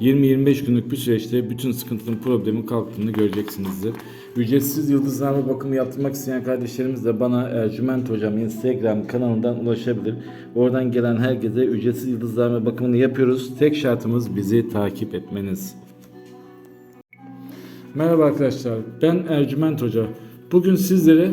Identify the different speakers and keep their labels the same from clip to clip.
Speaker 1: 20-25 günlük bir süreçte bütün sıkıntının problemin kalktığını göreceksinizdir. Ücretsiz yıldızlama bakımı yaptırmak isteyen kardeşlerimiz de bana Ercüment Hocam Instagram kanalından ulaşabilir. Oradan gelen herkese ücretsiz yıldızlama bakımını yapıyoruz. Tek şartımız bizi takip etmeniz. Merhaba arkadaşlar, ben Ercüment Hoca. Bugün sizlere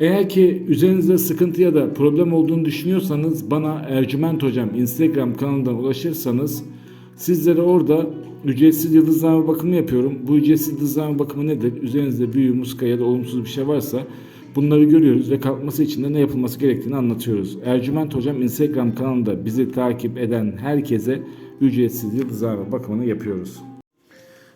Speaker 1: Eğer ki üzerinizde sıkıntı ya da problem olduğunu düşünüyorsanız bana Ercüment Hocam Instagram kanalından ulaşırsanız sizlere orada ücretsiz yıldızlama bakımı yapıyorum. Bu ücretsiz yıldızlama bakımı nedir? Üzerinizde büyü, muska ya da olumsuz bir şey varsa bunları görüyoruz ve kalkması için de ne yapılması gerektiğini anlatıyoruz. Ercüment Hocam Instagram kanalında bizi takip eden herkese ücretsiz yıldızlama bakımını yapıyoruz.